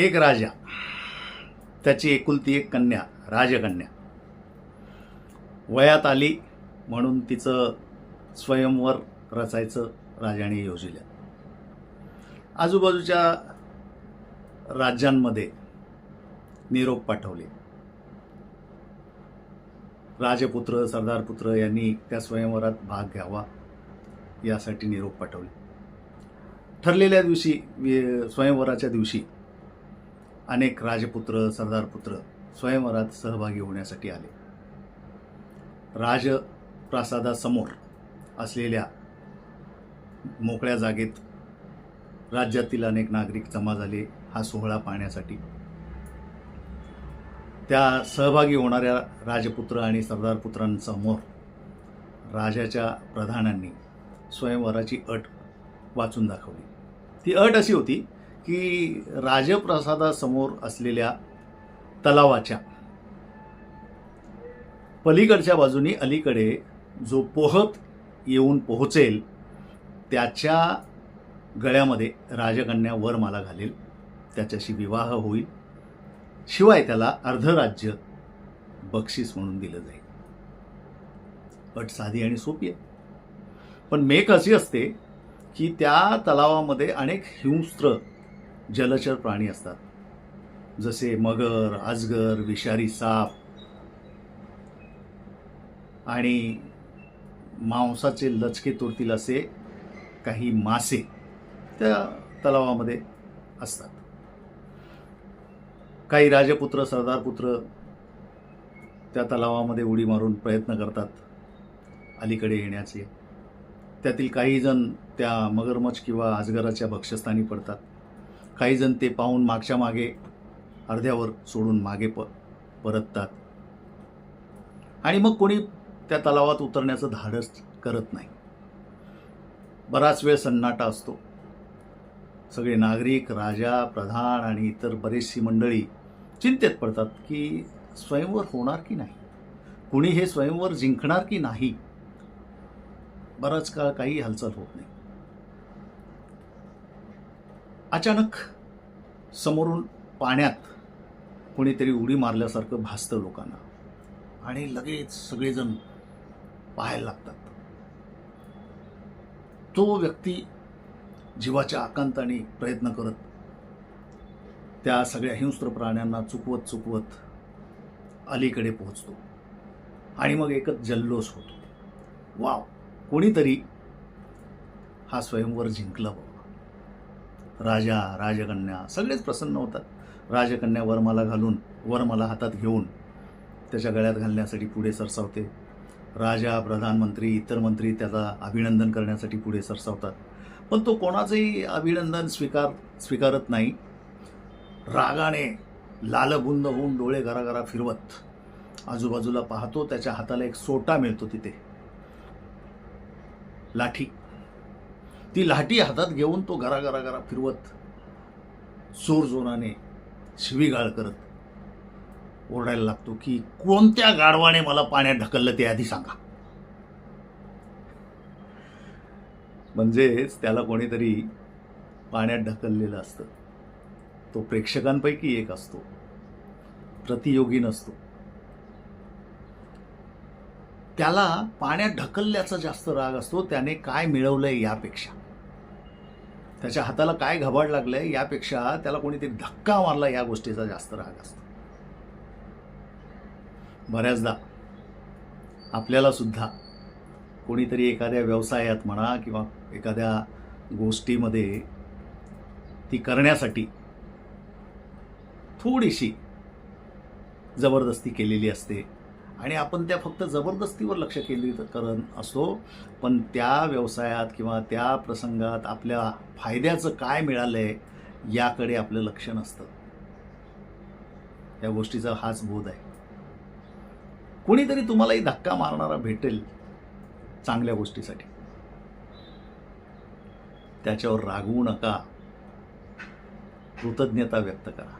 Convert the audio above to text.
एक राजा त्याची एकुलती एक कन्या राजकन्या. वयात आली म्हणून तिचं स्वयंवर रचायचं राजाने योजिलं. आजूबाजूच्या राज्यांमध्ये निरोप पाठवले. राजपुत्र सरदारपुत्र यांनी त्या स्वयंवरात भाग घ्यावा यासाठी निरोप पाठवले. ठरलेल्या दिवशी स्वयंवराच्या दिवशी अनेक राजपुत्र सरदारपुत्र स्वयंवरात सहभागी होण्यासाठी आले. राजप्रासादासमोर असलेल्या मोकळ्या जागेत राज्यातील अनेक नागरिक जमा झाले हा सोहळा पाहण्यासाठी. त्या सहभागी होणाऱ्या राजपुत्र आणि सरदारपुत्रांसमोर राजाच्या प्रधानांनी स्वयंवराची अट वाचून दाखवली. ती अट अशी होती की राजप्रसादासमोर असलेल्या तलावाच्या पलीकडच्या बाजूनी अलीकडे जो पोहत येऊन पोहोचेल त्याच्या गळ्यामध्ये राजकन्या वरमाला घालेल. त्याच्याशी विवाह होईल. शिवाय त्याला अर्धराज्य बक्षीस म्हणून दिलं जाईल. अट साधी आणि सोपी आहे. पण मेक अशी असते की त्या तलावामध्ये अनेक हिंस्त्र जलचर प्राणी असतात. जसे मगर आजगर विषारी साप आणि मांसाचे लचके तोडतील असे काही मासे त्या तलावामध्ये असतात. काही राजपुत्र सरदारपुत्र त्या तलावामध्ये उडी मारून प्रयत्न करतात अलीकडे येण्याचे. त्यातील काही जण त्या मगरमच्छ किंवा आजगराच्या भक्षस्थानी पडतात. काहीजण ते पाहून मागच्या मागे अर्ध्यावर सोडून मागे प परततात. आणि मग कोणी त्या तलावात उतरण्याचं धाडस करत नाही. बराच वेळ सन्नाटा असतो. सगळे नागरिक राजा प्रधान आणि इतर बरीचशी मंडळी चिंतेत पडतात की स्वयंवर होणार की नाही? कुणी हे स्वयंवर जिंकणार की नाही? बराच काळ काही हालचाल होत नाही. अचानक समोरून पाण्यात कोणीतरी उडी मारल्यासारखं भासतं लोकांना. आणि लगेच सगळेजण पाहायला लागतात. तो व्यक्ती जीवाच्या आकांताने प्रयत्न करत त्या सगळ्या हिंस्त्र प्राण्यांना चुकवत चुकवत अलीकडे पोहोचतो. आणि मग एकच जल्लोष होतो. वाव! कोणीतरी हा स्वयंवर जिंकला बाबा. राजा राजकन्या सगळेच प्रसन्न होतात. राजकन्या वरमाला घालून वरमाला हातात घेऊन त्याच्या गळ्यात घालण्यासाठी पुढे सरसावते. राजा प्रधानमंत्री इतर मंत्री त्याचा अभिनंदन करण्यासाठी पुढे सरसावतात. पण तो कोणाचंही अभिनंदन स्वीकार स्वीकारत नाही. रागाने लालबुंद होऊन डोळे घराघरा फिरवत आजूबाजूला पाहतो त्याच्या हाताला एक सोटा मिळतो तिथे. लाठी. ती लाठी हातात घेऊन तो घरा घरा घरा फिरवत जोर जोराने शिवीगाळ करत ओरडायला लागतो की कोणत्या गाढवाने मला पाण्यात ढकललं ते आधी सांगा. म्हणजेच त्याला कोणीतरी पाण्यात ढकललेलं असतं. तो प्रेक्षकांपैकी एक असतो. प्रतियोगी नसतो. त्याला पाण्यात ढकलल्याचा जास्त राग असतो त्याने काय मिळवलंय यापेक्षा? त्याच्या हाताला काय घबाड लागलंय यापेक्षा त्याला कोणीतरी धक्का मारला या गोष्टीचा जास्त राग असतो. बऱ्याचदा आपल्याला सुद्धा कोणीतरी एखाद्या व्यवसायात म्हणा किंवा एखाद्या गोष्टीमध्ये ती करण्यासाठी थोडीशी जबरदस्ती केलेली असते. आणि आपण त्या फक्त जबरदस्तीवर लक्ष केंद्रित करत असतो पण त्या व्यवसायात किंवा त्या प्रसंगात आपल्या फायद्याचं काय मिळालं आहे याकडे आपलं लक्ष नसतं. या गोष्टीचा हाच बोध आहे. कोणीतरी तुम्हालाही धक्का मारणारा भेटेल चांगल्या गोष्टीसाठी. त्याच्यावर रागवू नका. कृतज्ञता व्यक्त करा.